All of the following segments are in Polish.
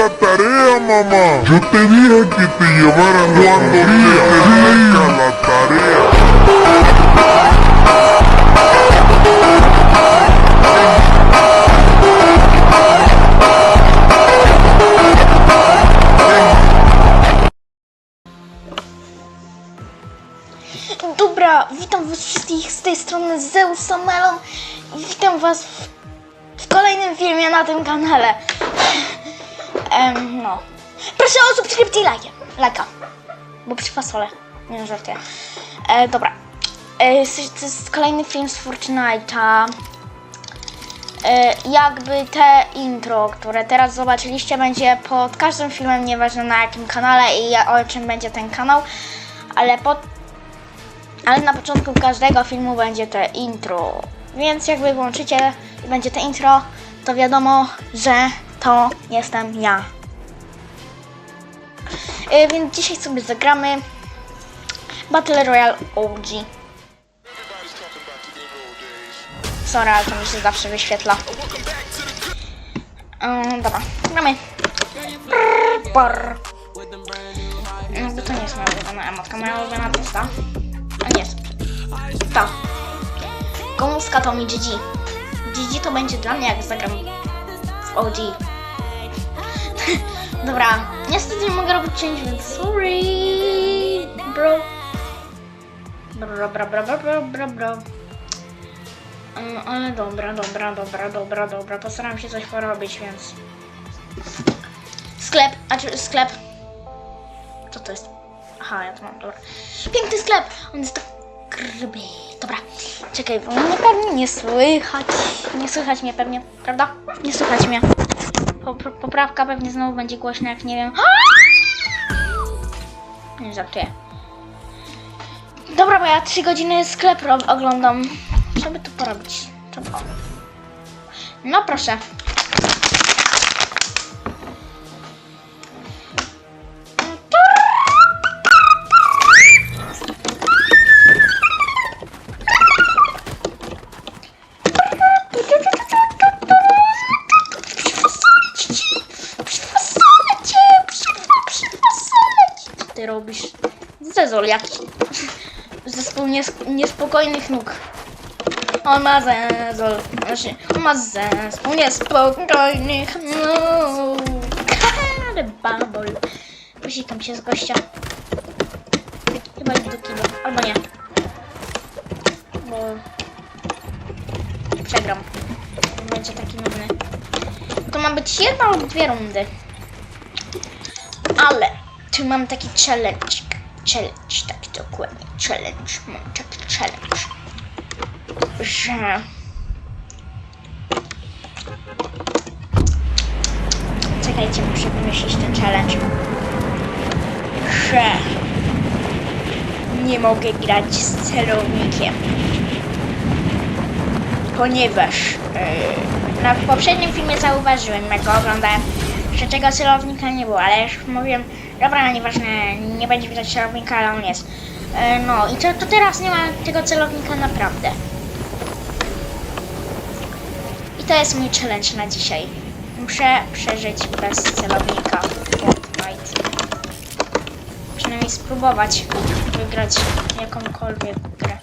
La tarea, mamá. Yo te dije que te llevaran cuando te acerca la tarea. Dobra, witam was wszystkich z tej strony Zeus Melon i witam was w, w kolejnym filmie na tym kanale. Em, no. Proszę o subskrypcję i lajkę. Lajka. Bo przy fasole. Nie żartuję. E, dobra. E, to jest kolejny film z Fortnite'a. E, jakby te intro, które teraz zobaczyliście, będzie pod każdym filmem, nieważne na jakim kanale i o czym będzie ten kanał, ale pod ale na początku każdego filmu będzie te intro. Więc jak wy włączycie i będzie te intro, to wiadomo, że to jestem ja. Yy, więc dzisiaj sobie zagramy Battle Royale OG. Sorry, ale to mi się zawsze wyświetla. Yy, dobra, gramy. Brrr. Jakby to nie jest moja ulubiona emotka, moja ulubiona to jest ta. A nie jest. Ta. Gąska to mi GG. GG to będzie dla mnie jak zagram OG. Dobra, niestety nie mogę robić cięć, więc sorry, bro. Bro, bro, bro, bro, bro, bro. Um, ale dobra, dobra, dobra, dobra, dobra. Postaram się coś porobić, więc... Sklep, a czy sklep? Co to jest? Aha, ja to mam, dobra. Piękny sklep! On jest tak gruby. Dobra, czekaj, bo mnie pewnie nie słychać. Nie słychać mnie pewnie, prawda? Nie słychać mnie. Pop- poprawka pewnie znowu będzie głośna, jak nie wiem. Nie żartuję. Dobra, bo ja 3 godziny sklep oglądam. Co by tu porobić? O. No proszę. Ty robisz? Zezol jakiś. Zespół nies niespokojnych nóg. On ma zezol. Znaczy, on ma zespół niespokojnych nóg. Ale babol. Posikam się z gościa. Chyba idę do kino. Albo nie. Bo... Przegram. Będzie taki nudny. To ma być jedna lub dwie rundy. Ale tu mam taki challenge. Challenge, tak dokładnie. Challenge. Mam taki challenge. Że. Czekajcie, muszę wymyślić ten challenge. Że. Nie mogę grać z celownikiem ponieważ yy, poprzednim filmie zauważyłem, jak go oglądałem, tego celownika nie było, ale już mówiłem, dobra, nieważne, nie będzie widać celownika, ale on jest. Yy, no i to, to teraz nie ma tego celownika naprawdę. I to jest mój challenge na dzisiaj. Muszę przeżyć bez celownika Fortnite. Przynajmniej spróbować wygrać jakąkolwiek grę.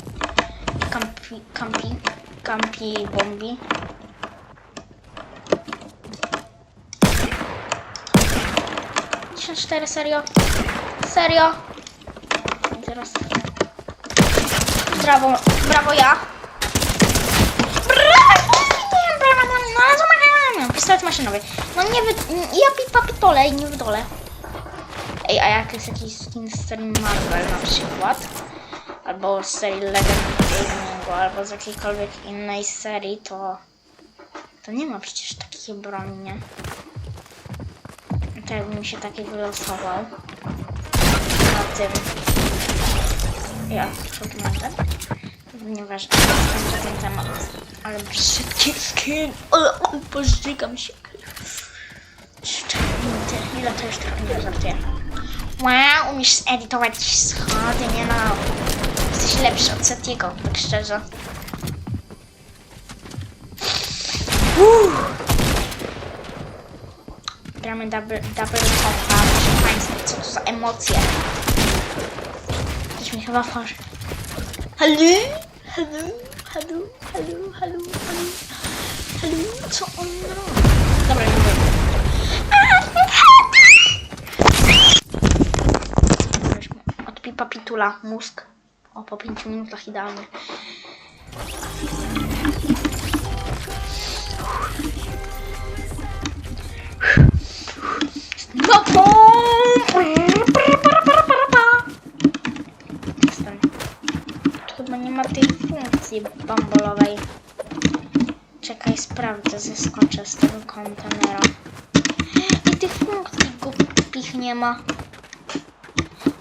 Campi, campi, campi bombi. Cztery serio? Serio? Teraz... Brawo, brawo ja! Brawo! Nie, brawo, no ale zobaczymy. Pistolet maszynowy. No nie wy... Ja pipa pitole i nie w dole. Ej, a jak jest jakiś skin z serii Marvel na przykład? albo z serii Legend albo z jakiejkolwiek innej serii, to to nie ma przecież takiej broni, nie? To jakbym się taki wylosował. Na tym. Ja, fragmentem nieważne, skończę ten temat. Ale brzydki skin. Ale pożygam się. Szczernięty, ile to już trochę nie żartuję. Wow, umiesz zedytować schody, nie no. Jesteś lepszy od Setiego, tak szczerze. Uff. Gramy double, double topa. Proszę Państwa, co to za emocje? Ktoś mi chyba wchorzy. Halo? Halo? Halo? Halo? Halo? Halo? Halo? Co on robi? Dobra, nie wiem. Od pipa pitula mózg. O, po 5 minutach idealnie. Czekaj, sprawdzę, zeskoczę z tego kontenera. I tych funkcji głupich nie ma.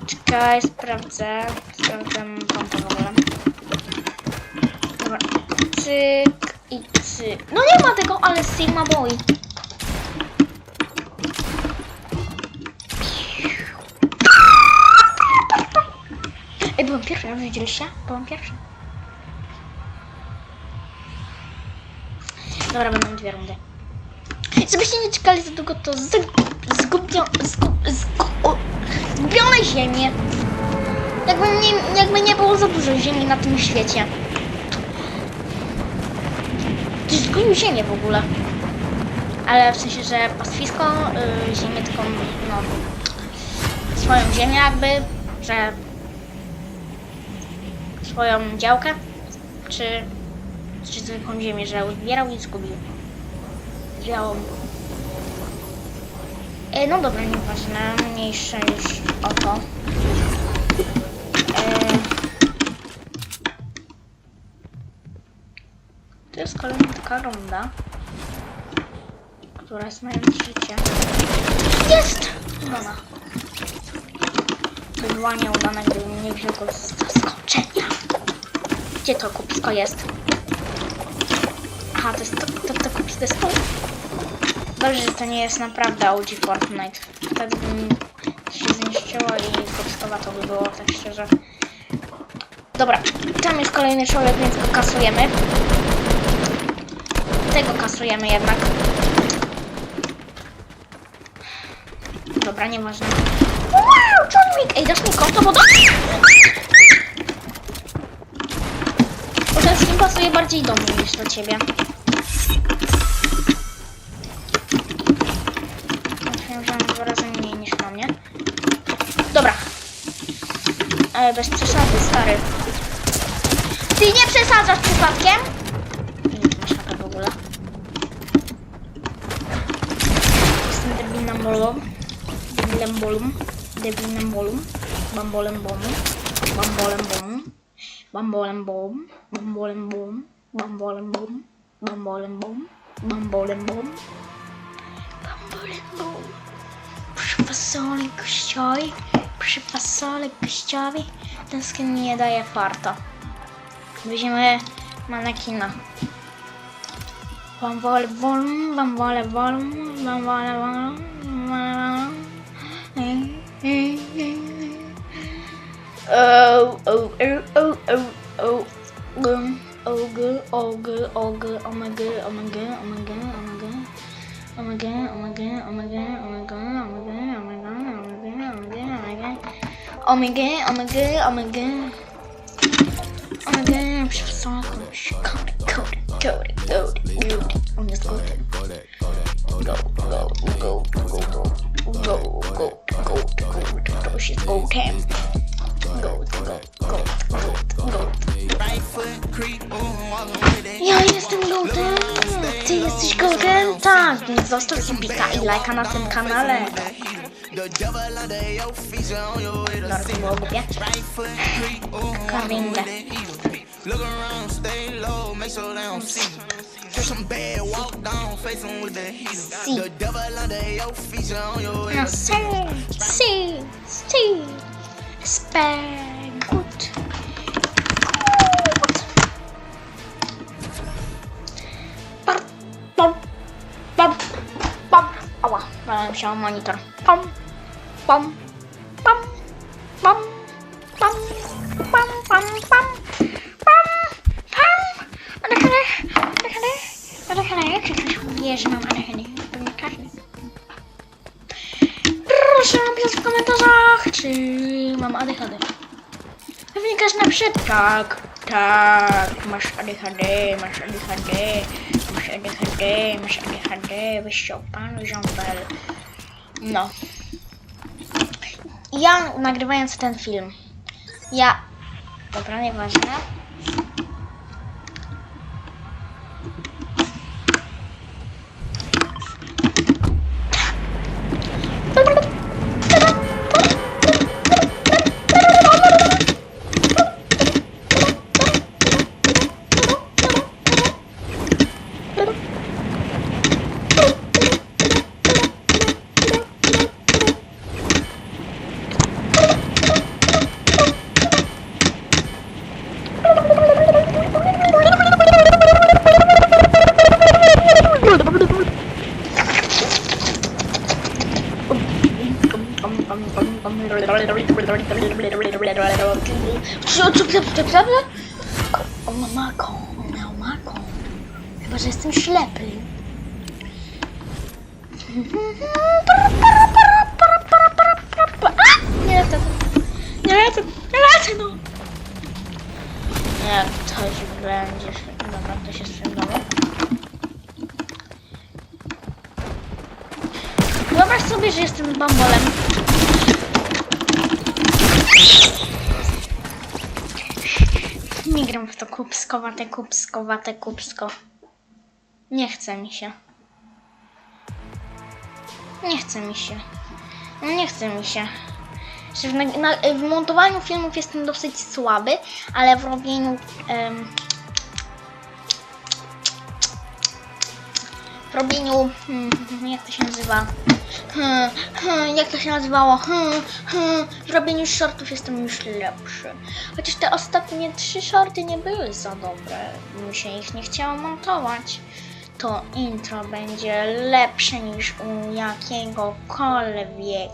Czekaj, sprawdzę. Sprawdzę pompę w ogóle. Dobra. Cyk i cyk. No nie ma tego, ale Sigma Boy. Ej, byłem pierwszy, widzieliście? Byłem pierwszy. Dobra, będą dwie rundy. Żebyście nie czekali za długo, to zgubio, zgubione ziemie. Jakby nie, jakby nie było za dużo ziemi na tym świecie. Ktoś zgubił ziemię w ogóle. Ale w sensie, że pastwisko, y, ziemię taką, no, swoją ziemię jakby, że swoją działkę, czy, czy zwykłą ziemię, że uzbierał i zgubił. Białą. E, no dobra, nieważne, mniejsze już o to. E, to jest kolejna taka runda, która jest mając życie. Jest! Udana. To była nieudana, gdybym nie wziął go z zaskoczenia. Gdzie to kupisko jest? Aha, to jest to, to, to kupisko jest tu. Dobrze, że to nie jest naprawdę OG Fortnite. Wtedy bym się zniszczyło i kupiskowa to by było, tak szczerze. Dobra, tam jest kolejny człowiek, więc go kasujemy. Tego kasujemy jednak. Dobra, nieważne. Wow, John Wick! Ej, dasz mi konto, bo to... Bo ten skin pasuje bardziej do mnie niż do ciebie. ale bez przesady, stary. Ty nie przesadzasz przypadkiem? Nie, w ogóle. Jestem debilnym bolą. Debilem bolum. Debilnym bolum. Bambolem bom, Bambolem bomu. Bambolem bom. Bambolem bom. Bambolem bom. Bambolem bom. Bambolem bom. Bambolem bom. Proszę was, kościoj. Przy fasoli gościowi. Ten skin nie daje farta. Weźmiemy manekina. Bambole bolum. Bambole bolum. Bambole bolum. Bambole bolum. Oh, oh, oh, oh, oh, oh, um, oh, good, oh, good, oh, good, oh my god, oh my god, oh my god, oh my god. Oh my god, oh my god, oh my god, oh my god, oh my god, oh my god, Omega, omega, omega. Omega, przewsąkłeś. Cody, Cody, Cody, Cody, Cody. On jest gotem. Go, go, go, go, go. Go, go, go, go, go. To jest gotem. Go, go, go, go, go. Ja jestem gotem! Ty jesteś gotem? Tak, zostaw sobie i lajka na tym kanale. The devil under your feet, you're on your way to see. Right foot creep, ooh, with Look around, stay low, make sure they don't see Catch some bad, walk down, face them with the heat. The devil under your feet, you're on your way to see. See, see, spare good. Bum, bum, bum, bum. Ała, mam się monitor. Pom. Pam, pam, pam, pam, pam, pam, pam, pam, pam. Adechany, adechany. Czy ktoś wie, że mam adechany? Pewnie każdy. proszę napisać w komentarzach, czy mam ADHD. Pewnie każdy napisze tak, tak, masz ADHD, masz ADHD, masz ADHD, masz ADHD, weź się opanuj, żąbel. No. Ja nagrywając ten film, ja... Dobra, nieważne. Co, co, co? On ma mako, on miał mako. Chyba, że jestem ślepy. Nie lecę. Nie lecę, nie lecę, no. Jak coś będzie... Dobra, to się sprzęgamy. Wyobraź sobie, że jestem bambolem. Nie gram w to kupskowate, kupskowate, kupsko. Nie chce mi się. Nie chce mi się. No nie chce mi się. W, na, w montowaniu filmów jestem dosyć słaby, ale w robieniu... em, w robieniu... hmm, jak to się nazywa? Hmm, hmm, jak to się nazywało? Hmm, hmm, w robieniu shortów jestem już lepszy. Chociaż te ostatnie trzy shorty nie były za dobre. Mi się ich nie chciało montować. To intro będzie lepsze niż u jakiegokolwiek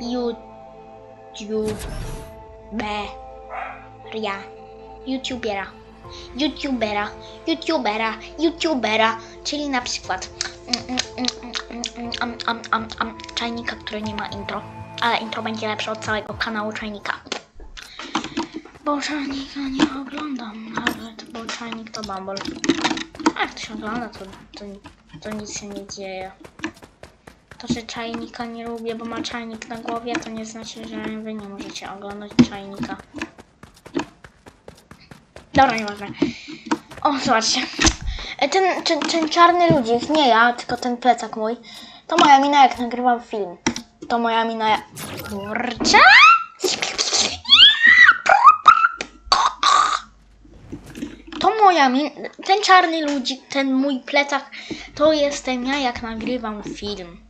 YouTubera. YouTubera. YouTubera. YouTubera. YouTubera. Czyli na przykład am, am, am, am, czajnika, który nie ma intro. Ale intro będzie lepsze od całego kanału czajnika. Bo czajnika nie oglądam nawet, bo czajnik to bumble. A jak to się ogląda, to, to, to nic się nie dzieje. To, że czajnika nie lubię, bo ma czajnik na głowie, to nie znaczy, że wy nie możecie oglądać czajnika. Dobra, nieważne. O, zobaczcie. E, Ten, ten, ten czarny ludzik, nie ja, tylko ten plecak mój, to moja mina jak nagrywam film. To moja mina jak... Kurczę! To moja min... Ten czarny ludzik, ten mój plecak, to jestem ja jak nagrywam film.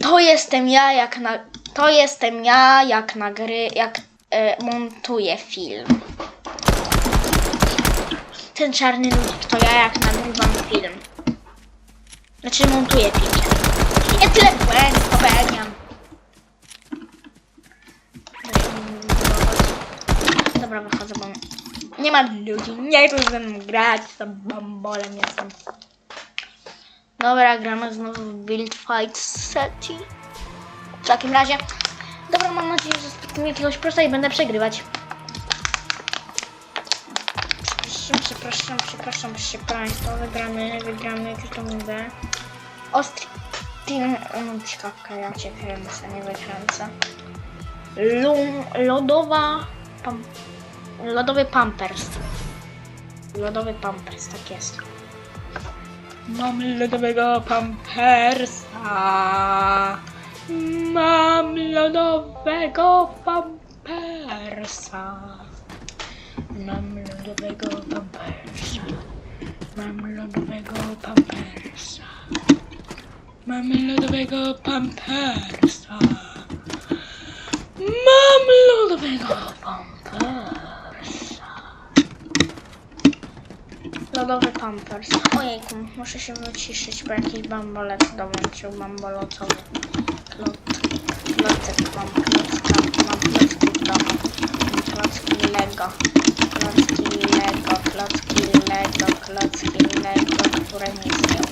To jestem ja jak na... To jestem ja jak nagry... jak montuję film. Ten czarny ludzik to ja jak nagrywam film. Znaczy montuję film. Nie tyle błędów popełniam. Dobra, wychodzę, bo nie ma ludzi. Nie chcę ze mną grać, tym bambolem jestem. Dobra, gramy znowu w Build Fight City. W takim razie, mam nadzieję, że spotkam jakiegoś prosta i będę przegrywać. Przepraszam, przepraszam, przepraszam się Państwa, wygramy, wygramy, jak już to mówię. Ostry... Ciekawka, ja Cię kręcę, nie wykręcę. Lum... Lodowa... Pam... Lodowy pampers. Lodowy pampers, tak jest. Mam lodowego pampersa. Mam lodowego pampersa. Mam lodowego pampersa. Mam lodowego pampersa. Mam lodowego pampersa. Mam lodowego pampersa. Lodowy pampers. Ojejku, muszę się wyciszyć, bo jakiś bambolec dołączył, bambolocowy. Klocek mam, klocka, mam klocki w. Klocki Lego. Klocki Lego, klocki Lego, klocki Lego, które nie istnieją.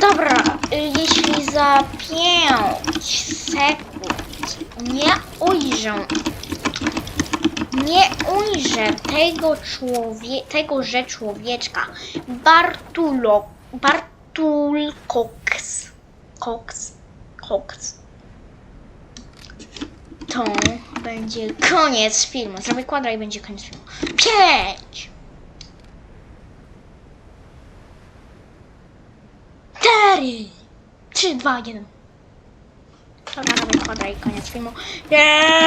Dobra, y, jeśli za za 5 sekund nie ujrzę, nie ujrzę tego człowie, tegoże człowieczka, Bartulo, Bartul Cox, Cox, Cox, to będzie koniec filmu. Zrobię kwadra i będzie koniec filmu. 5 4 3, 2, 1 Dobra, robię kwadra i koniec filmu. Bezstrzelałka